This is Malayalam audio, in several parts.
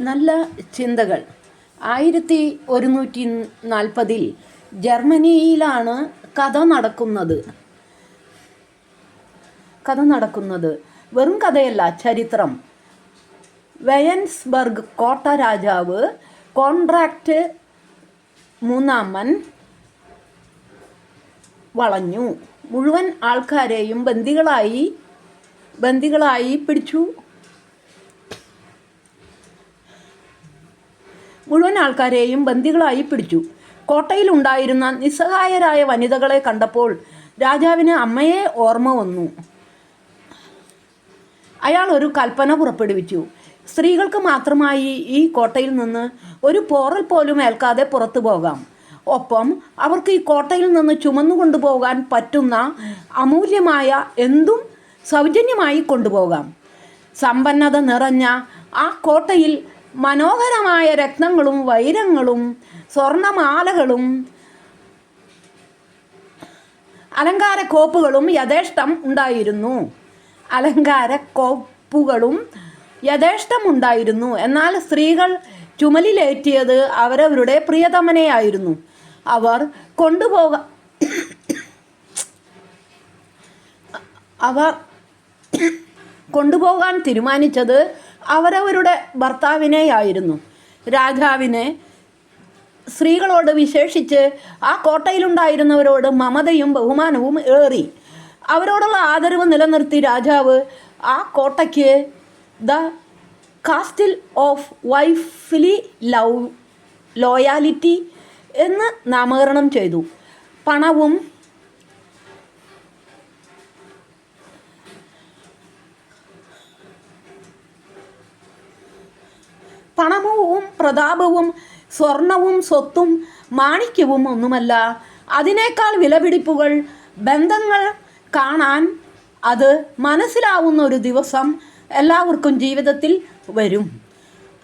നല്ല ചിന്തകൾ. ആയിരത്തി ഒരുന്നൂറ്റി നാൽപ്പതിൽ ജർമ്മനിയിലാണ് കഥ നടക്കുന്നത്. കഥ നടക്കുന്നത്. വെറും കഥയല്ല ചരിത്രം. വയൻസ്ബർഗ് കോട്ട രാജാവ് കോൺട്രാക്റ്റ് മൂന്നാമൻ വളഞ്ഞു. മുഴുവൻ ആൾക്കാരെയും ബന്ദികളായി ബന്ദികളായി പിടിച്ചു. മുഴുവൻ ആൾക്കാരെയും ബന്ദികളായി പിടിച്ചു. കോട്ടയിലുണ്ടായിരുന്ന നിസ്സഹായരായ വനിതകളെ കണ്ടപ്പോൾ രാജാവിന് അമ്മയെ ഓർമ്മ വന്നു. അയാൾ ഒരു കൽപ്പന പുറപ്പെടുവിച്ചു. സ്ത്രീകൾക്ക് മാത്രമായി ഈ കോട്ടയിൽ നിന്ന് ഒരു പോറൽ പോലും ഏൽക്കാതെ പുറത്തു പോകാം. ഒപ്പം അവർക്ക് ഈ കോട്ടയിൽ നിന്ന് ചുമന്നു കൊണ്ടുപോകാൻ പറ്റുന്ന അമൂല്യമായ എന്തും സൗജന്യമായി കൊണ്ടുപോകാം. സമ്പന്നത നിറഞ്ഞ ആ കോട്ടയിൽ മനോഹരമായ രത്നങ്ങളും വൈരങ്ങളും സ്വർണമാലകളും അലങ്കാര കോപ്പുകളും യഥേഷ്ടം ഉണ്ടായിരുന്നു. അലങ്കാര കോപ്പുകളും യഥേഷ്ടം ഉണ്ടായിരുന്നു. എന്നാൽ സ്ത്രീകൾ ചുമലിലേറ്റിയത് അവരവരുടെ പ്രിയതമനെയായിരുന്നു അവർ കൊണ്ടുപോക അവ കൊണ്ടുപോകാൻ തീരുമാനിച്ചത് അവരവരുടെ ഭർത്താവിനെയായിരുന്നു. രാജാവിനെ സ്ത്രീകളോട് വിശേഷിച്ച് ആ കോട്ടയിലുണ്ടായിരുന്നവരോട് മമതയും ബഹുമാനവും ഏറി. അവരോടുള്ള ആദരവ് നിലനിർത്തി രാജാവ് ആ കോട്ടയ്ക്ക് the castle of wifely love loyalty എന്ന് നാമകരണം ചെയ്തു. പണവും പണവും പ്രതാപവും സ്വർണവും സ്വത്തും മാണിക്യവും ഒന്നുമല്ല. അതിനേക്കാൾ വിലപിടിപ്പുകൾ ബന്ധങ്ങൾ കാണാൻ അത് മനസ്സിലാവുന്ന ഒരു ദിവസം എല്ലാവർക്കും ജീവിതത്തിൽ വരും.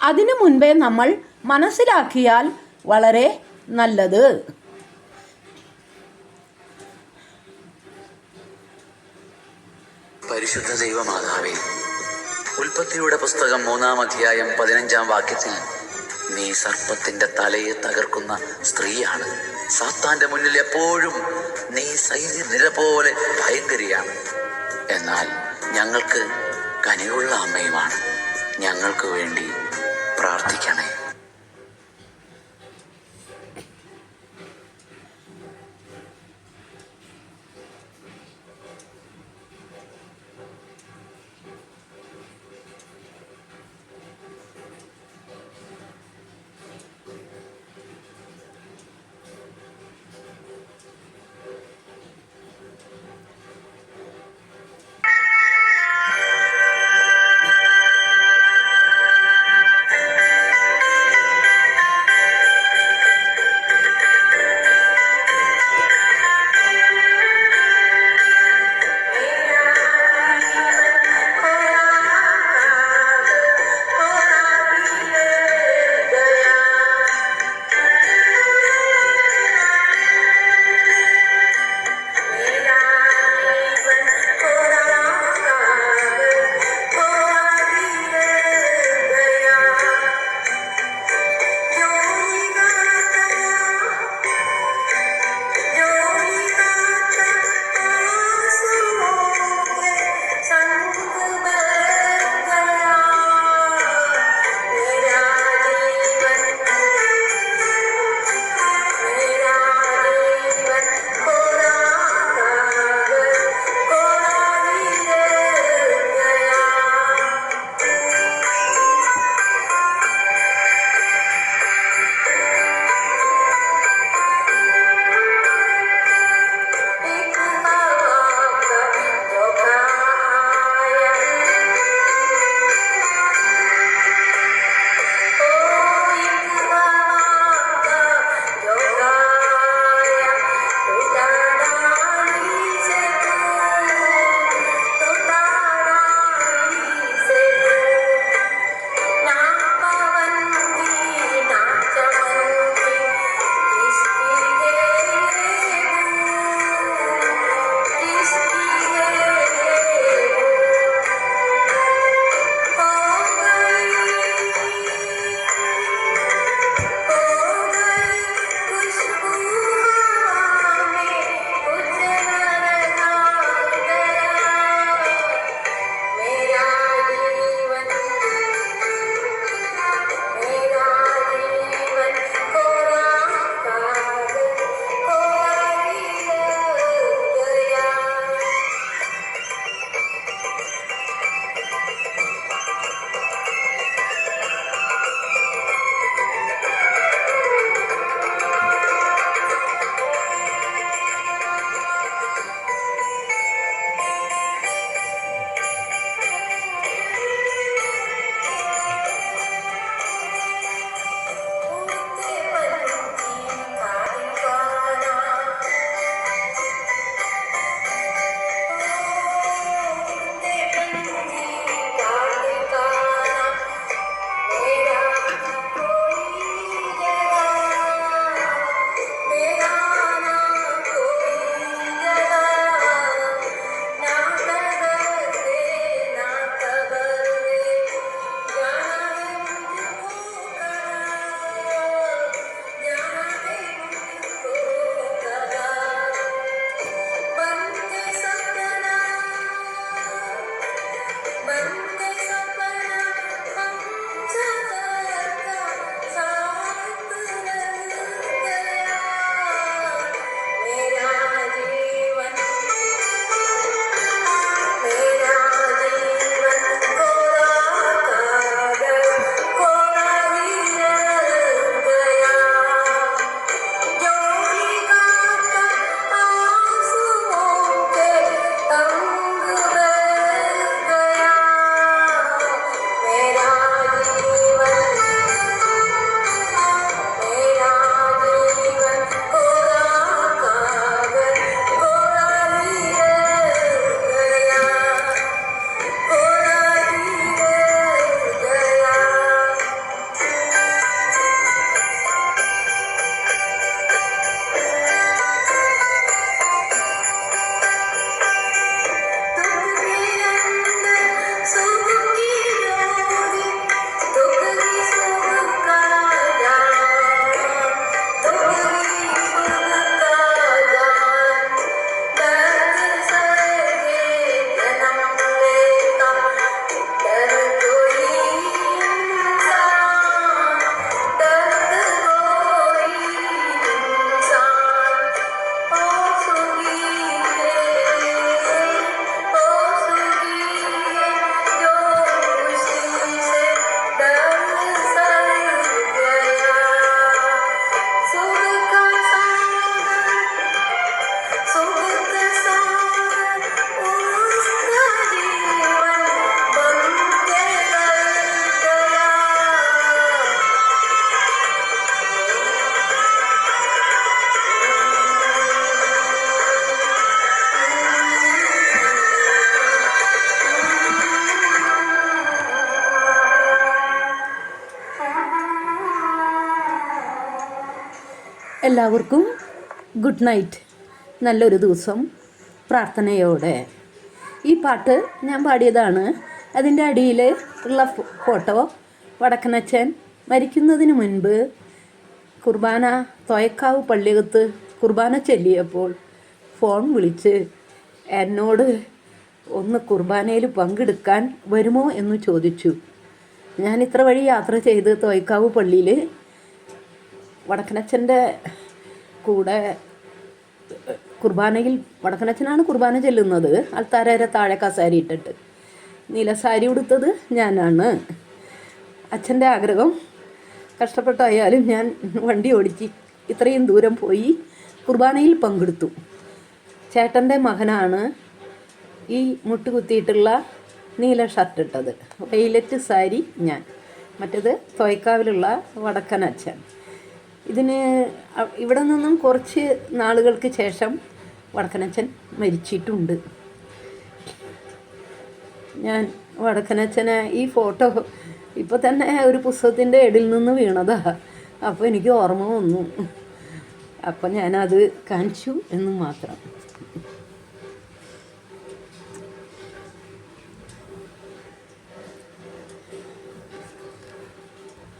അതിനു മുൻപേ നമ്മൾ മനസ്സിലാക്കിയാൽ വളരെ നല്ലത്. പരിശുദ്ധ ദൈവമാതാവേ ഉൽപ്പത്തിയുടെ പുസ്തകം മൂന്നാം അധ്യായം പതിനഞ്ചാം വാക്യത്തിൽ നീ സർപ്പത്തിന്റെ തലയെ തകർക്കുന്ന സ്ത്രീയാണ്. സാത്താന്റെ മുന്നിൽ എപ്പോഴും നീ സൈന്യ നിര പോലെ ഭയങ്കരിയാണ്. എന്നാൽ ഞങ്ങൾക്ക് കനിവുള്ള അമ്മയുമാണ്. ഞങ്ങൾക്ക് വേണ്ടി പ്രാർത്ഥിക്കണേ എല്ലാവർക്കും ഗുഡ് നൈറ്റ്. നല്ലൊരു ദിവസം പ്രാർത്ഥനയോടെ. ഈ പാട്ട് ഞാൻ പാടിയതാണ്. അതിന്റെ അടിയിൽ ഉള്ള ഫോട്ടോ വടക്കനച്ചൻ മരിക്കുന്നതിന് മുൻപ് കുർബാന തോയക്കാവ് പള്ളിയകത്ത് കുർബാന ചൊല്ലിയപ്പോൾ ഫോൺ വിളിച്ച് എന്നോട് ഒന്ന് കുർബാനയിൽ പങ്കെടുക്കാൻ വരുമോ? എന്ന് ചോദിച്ചു. ഞാൻ ഇത്ര വഴി യാത്ര ചെയ്ത് തോയ്ക്കാവ് പള്ളിയിൽ വടക്കനച്ഛന്റെ കൂടെ കുർബാനയിൽ വടക്കനച്ഛനാണ് കുർബാന ചെല്ലുന്നത്. അൾത്താരേരെ താഴെ കസാരി ഇട്ടിട്ട്. നീല സാരി ഉടുത്തത് ഞാനാണ്. അച്ഛന്റെ ആഗ്രഹം കഷ്ടപ്പെട്ടായാലും ഞാൻ വണ്ടി ഓടിച്ച് ഇത്രയും ദൂരം പോയി കുർബാനയിൽ പങ്കെടുത്തു. ചേട്ടന്റെ മകനാണ് ഈ മുട്ടുകുത്തിയിട്ടുള്ള നീല ഷർട്ട് ഇട്ടത്. വെയിലറ്റ് സാരി ഞാൻ. മറ്റേത് തോയ്ക്കാവിലുള്ള വടക്കനച്ഛൻ ഇതിന് ഇവിടെ നിന്നും കുറച്ച് നാളുകൾക്ക് ശേഷം വടക്കനച്ഛൻ മരിച്ചിട്ടുണ്ട്. ഞാൻ വടക്കനച്ഛനെ ഈ ഫോട്ടോ ഇപ്പോൾ തന്നെ ഒരു പുസ്തകത്തിന്റെ ഇടയിൽ നിന്ന് വീണതാ. അപ്പോൾ എനിക്ക് ഓർമ്മ വന്നു. അപ്പോൾ ഞാനത് കാണിച്ചു എന്ന് മാത്രം.